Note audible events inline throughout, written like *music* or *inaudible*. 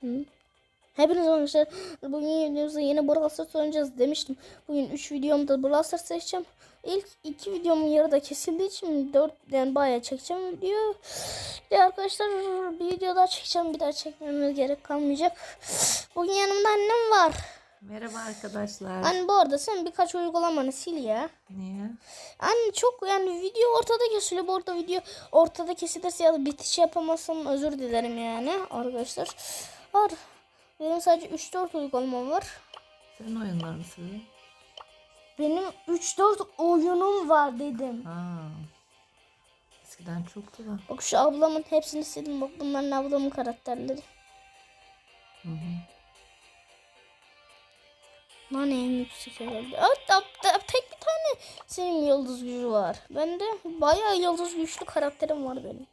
Hı. Hepiniz arkadaşlar bugün videomuzda yeni Brawl Stars oynayacağız demiştim. Bugün 3 videomda Brawl Stars seçeceğim. İlk 2 videomun yarıda kesildiği için 4 yani bayağı çekeceğim video. De arkadaşlar bir video daha çekeceğim. Bir daha çekmeme gerek kalmayacak. Bugün yanımda annem var. Merhaba arkadaşlar. Anne bu arada sen birkaç uygulamanı sil ya. Niye? Anne çok yani video ortada kesiliyor. Bu arada video ortada kesilirse ya da bitiş yapamazsam özür dilerim yani arkadaşlar. Var. Benim sadece 3-4 uygulamam var. Senin oyunlarını söyle. Benim 3-4 oyunum var dedim. Aa. Eskiden çoktu da. Bak şu ablamın hepsini sildim. Bak bunların ablamın karakterleri. Hı hı. Lan en yüksek herhalde. Hatta tek bir tane senin yıldız gücü var. Bende bayağı yıldız güçlü karakterim var benim.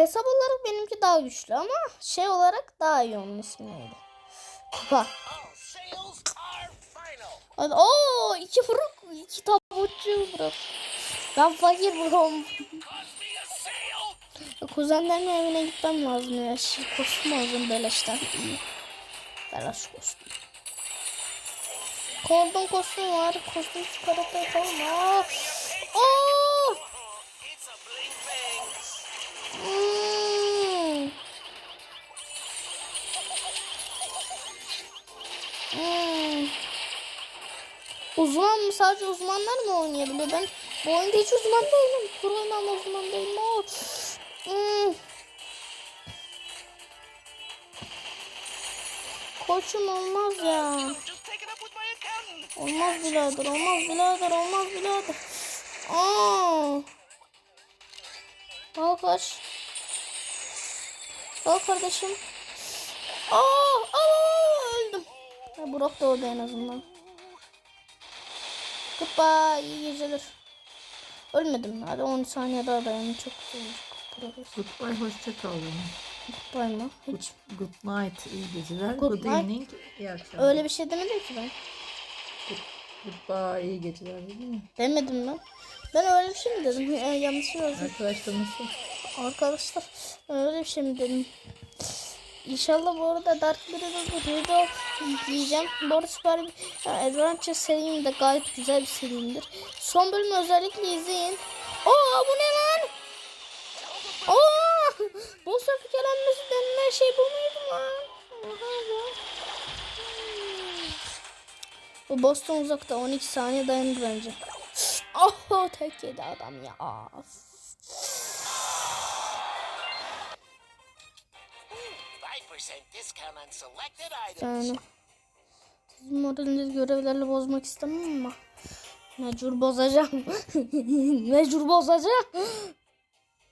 Hesap olarak benimki daha güçlü ama şey olarak daha iyi onun ismi neydi? Kupa. Hadi iki fruk iki tabutçu bırak. Ben fakir sale. Kuzenlerin evine gitmem lazım ya. Şey, kostüm alacağım beleşten. Beleş kostüm. Koldon kostüm var. Kostüm çıkartıyor falan. Aa! Oo! Uzman mı? Sadece uzmanlar mı oynayabiliyor? Ben bu oyunda hiç uzman değilim. Oynamam uzman değilim. Oo. Hmm. Koçum olmaz ya. Olmaz birader, olmaz birader, olmaz birader. Aa. Al kaç. Al kardeşim. Aa, aa, öldüm. Ha, Burak da orada en azından. Goodbye, iyi geceler. Ölmedim. Hadi 10 saniye daha dayanın. Çok güzel. Burak, Goodbye hoşça kal. Goodbye mı? Hiç. Good night iyi geceler. Good Good, night. evening iyi akşamlar. Öyle bir şey demedim ki ben. Goodbye iyi geceler değil mi? Demedim mi? Ben öyle bir şey mi dedim? Ya, yanlış yazdım. Arkadaşlar nasıl? Arkadaşlar öyle bir şey mi dedim? İnşallah bu arada Dark Riddle'da video yükleyeceğim. Bu arada Super yani Adventure serim de gayet güzel bir serimdir. Son bölümü özellikle izleyin. Aa bu ne lan? Aa! *laughs* Boss öfkelenmesi denilen şey bu muydu lan? Bu boss'tan uzakta 12 saniye dayanır bence. *laughs* Oh tek yedi adam ya. Yani sizin moralinizi görevlerle bozmak istemem ama mecbur bozacağım. *laughs* mecbur bozacağım.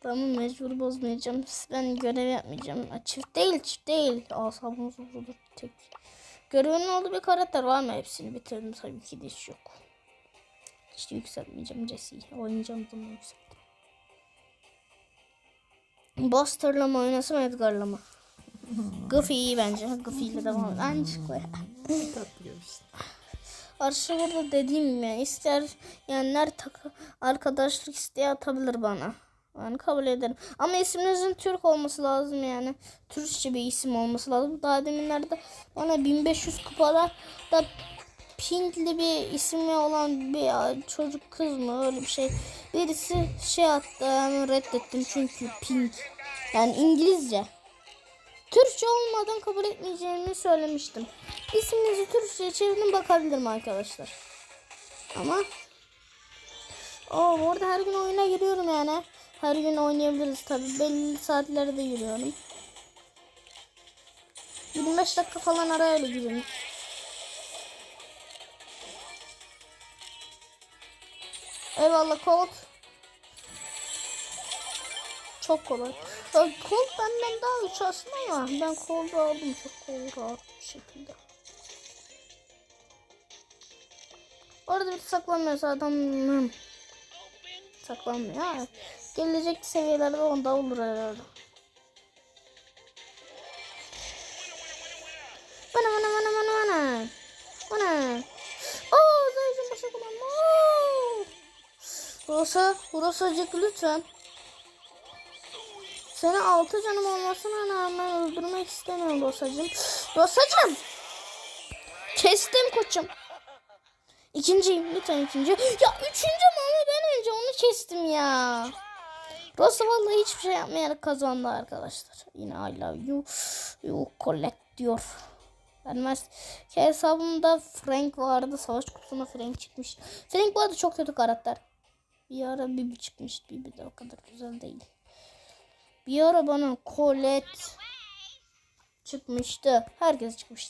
tamam mecbur bozmayacağım. Ben görev yapmayacağım. Çift değil çift değil. Asabımız bozulur tek. Görevinin olduğu bir karakter var mı? Hepsini bitirdim tabii ki de hiç yok. İşte yükseltmeyeceğim Jesse'yi. Oynayacağım bunu yükselttim. Buster'la mı oynasam Edgar'la mı? Goofy iyi bence. Goofy ile devam et. Ancak koy. Tatlı. Arşı burada dediğim ya ister yani tak arkadaşlık isteği atabilir bana. Yani kabul ederim. Ama isminizin Türk olması lazım yani. Türkçe bir isim olması lazım. Daha deminlerde bana 1500 kupada da Pinkli bir ismi olan bir çocuk kız mı öyle bir şey. Birisi şey attı ben reddettim çünkü Pink. Yani İngilizce. Türkçe olmadan kabul etmeyeceğimi söylemiştim. İsminizi Türkçe'ye çevirin bakabilirim arkadaşlar. Ama o orada her gün oyuna giriyorum yani. Her gün oynayabiliriz tabi. Belli saatlerde giriyorum. 25 dakika falan arayla giriyorum. Eyvallah Colt. Çok kolay. Ya, Colt benden daha güç aslında ama ben Colt'u aldım çok kolay rahat bir şekilde. Orada bir saklanmıyor zaten. Hmm. Saklanmıyor. Gelecek seviyelerde onda olur herhalde. Bana bana bana bana bana. Bana. Oo, zayıfın başı kullanma. Burası, burası acık lütfen. Seni altı canım olmasına rağmen öldürmek istemiyorum Rosacığım. Rosacığım. Kestim koçum. İkinciyim lütfen ikinci. Ya üçüncü ama ben önce onu kestim ya. Rosa vallahi hiçbir şey yapmayarak kazandı arkadaşlar. Yine I love you. You collect diyor. Vermez. Ki hesabımda Frank vardı. Savaş kutusuna Frank çıkmış. Frank bu arada çok kötü karakter. Bir ara Bibi çıkmıştı. Bibi de o kadar güzel değil. Bir ara bana Colette çıkmıştı. Herkes çıkmıştı.